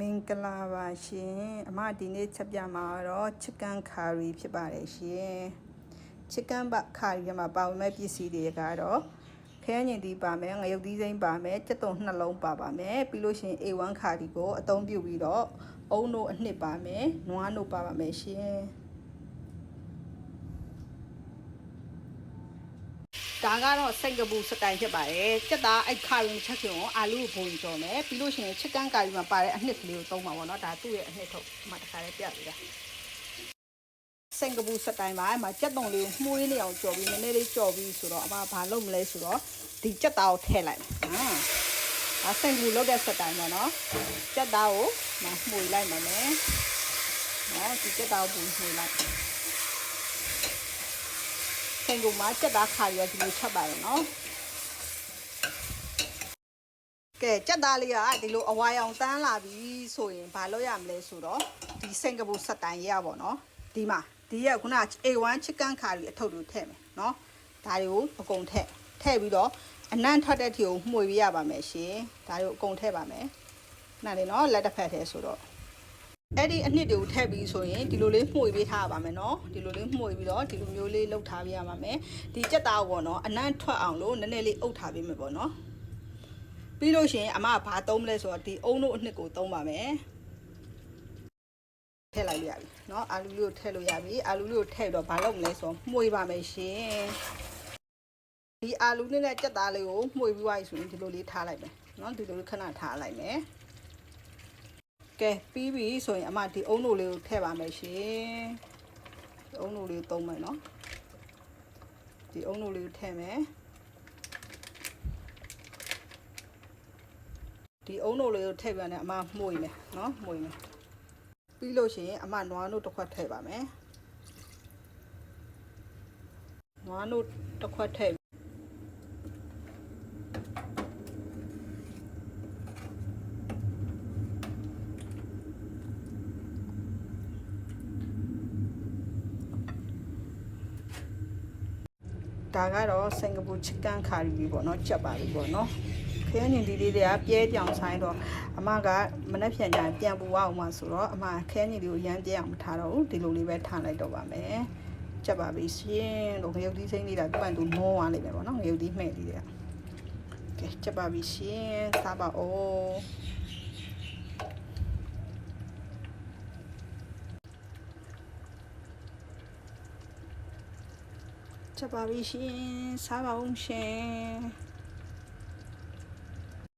မင်္ဂလာပါရှင်အမဒီနေ့ချက်ပြမှာတော့ chicken curry ဖြစ်ပါတယ်ရှင် chicken curry မှာပါဝင်မဲ့ပစ္စည်းတွေကတော့ခဲညင်တီးပါမယ်ငရုတ်သီးစိမ်းပါမယ်ကြက်သွန်နှလုံးပါပါမယ်ပြီးလို့ရှိရင် A1 ခါဒီကိုအသုံးပြုပြီးတော့အုံတို့အနှစ်ပါမယ်နွားတို့ပါပါမယ်ရှင် ဒါကတော့စိတ်ကပူစတိုင်ဖြစ်ပါတယ်။စက်သားအဲ့ခါရင်ချက်ချင်အောင်အာလူကိုဘုံကြော်မယ်။ပြီးလို့ရှိရင်ချစ်ကန်ကာရီမှာပါတဲ့အနှစ်ကလေးကိုသုံးပါပေါ့နော်။ဒါသူ့ရဲ့အနှစ်ထုတ်မှတခါလေးပြပေးတာ။စင်ကာပူစတိုင်မှာအဲ့မှာကြက်တုံလေးကိုမှုရင်းနေအောင်ကြော်ပြီးနည်းနည်းလေးကြော်ပြီးဆိုတော့အမဘာလုပ်မလဲဆိုတော့ဒီကြက်သားကိုထည့်လိုက်မယ်။ဟာဒါစင်ကာပူလုပ်တဲ့စတိုင်ပေါ့နော်။ကြက်သားကိုမမှုရလိုက်မယ်မယ်။နော်ဒီကြက်သားကိုမှုရလိုက်။ စင်ကူမှာစက်သားခါရွယ်ဒီလိုချက်ပါရနော်ကဲစက်သားလေးကဒီလိုအဝါရောင်တန်းလာပြီဆိုရင်ဘာလုပ်ရမလဲဆိုတော့ဒီစင်ကာပူစက်တိုင်ရပါတော့ဒီမှာဒီရခုန A1 chicken curry အထုပ်တွေထည့်မယ်နော်ဒါတွေကိုအကုန်ထည့်ထည့်ပြီးတော့အနံ့ထွက်တဲ့ထီကိုမှုပြရပါမယ်ရှင်ဒါတွေကိုအကုန်ထည့်ပါမယ်နားလေနော်လက်တစ်ဖက်ထဲဆိုတော့ အဲ့ဒီအနှစ်တွေကိုထည့်ပြီးဆိုရင်ဒီလိုလေးမှုပေးထားပါမယ်နော်ဒီလိုလေးမှုပြီးတော့ဒီလိုမျိုးလေးလှုပ်ထားပြရပါမယ်ဒီကြက်သားကိုပေါ့နော်အနံ့ထွက်အောင်လို့နည်းနည်းလေးအုပ်ထားပေးမယ်ပေါ့နော်ပြီးလို့ရှိရင်အမကဘာသုံးမလဲဆိုတော့ဒီအုံတို့အနှစ်ကိုသုံးပါမယ်ထည့်လိုက်ရပြီเนาะအာလူလေးကိုထည့်လို့ရပြီအာလူလေးကိုထည့်တော့ဘာလုပ်မလဲဆိုတော့မှုပါမယ်ရှင်ဒီအာလူလေးနဲ့ကြက်သားလေးကိုမှုပြီးသွားပြီဆိုရင်ဒီလိုလေးထားလိုက်မယ်เนาะဒီလိုလေးခဏထားလိုက်မယ် ကဲပြီးပြီဆိုရင်အမဒီအုံးတို့လေးကိုထည့်ပါမယ်ရှင်ဒီအုံးတို့လေးသုံးမယ်နော်ဒီအုံးတို့လေးကိုထည့်မယ်ဒီအုံးတို့လေးကိုထည့်ပြန်တယ်အမမှုိမယ်နော်မှုိမယ်ပြီးလို့ရှိရင်အမနွားတို့တစ်ခွက်ထည့်ပါမယ်နွားတို့တစ်ခွက်ထည့် ဒါကတော့စင်ကာပူချစ်ကန်ခါရီပေါ့နော်ချက်ပါပြီပေါ့နော်ခဲညင်ဒီလေးတွေကပြဲပြောင်ဆိုင်တော့အမကမနှက်ဖြန်ကြပြန်ပူအောင်မှဆိုတော့အမခဲညင်လေးကိုရမ်းပြဲအောင်မထားတော့ဘူးဒီလိုလေးပဲထားလိုက်တော့ပါမယ်ချက်ပါပြီရှင်လို့ငရုတ်သီးစိမ့်လေးတာသူ့ပန်သူမောသွားလိမ့်မယ်ပေါ့နော်ငရုတ်သီးမှဲ့လေးတွေကကဲချက်ပါပြီရှင်စားပါဦး Coba, Wisin.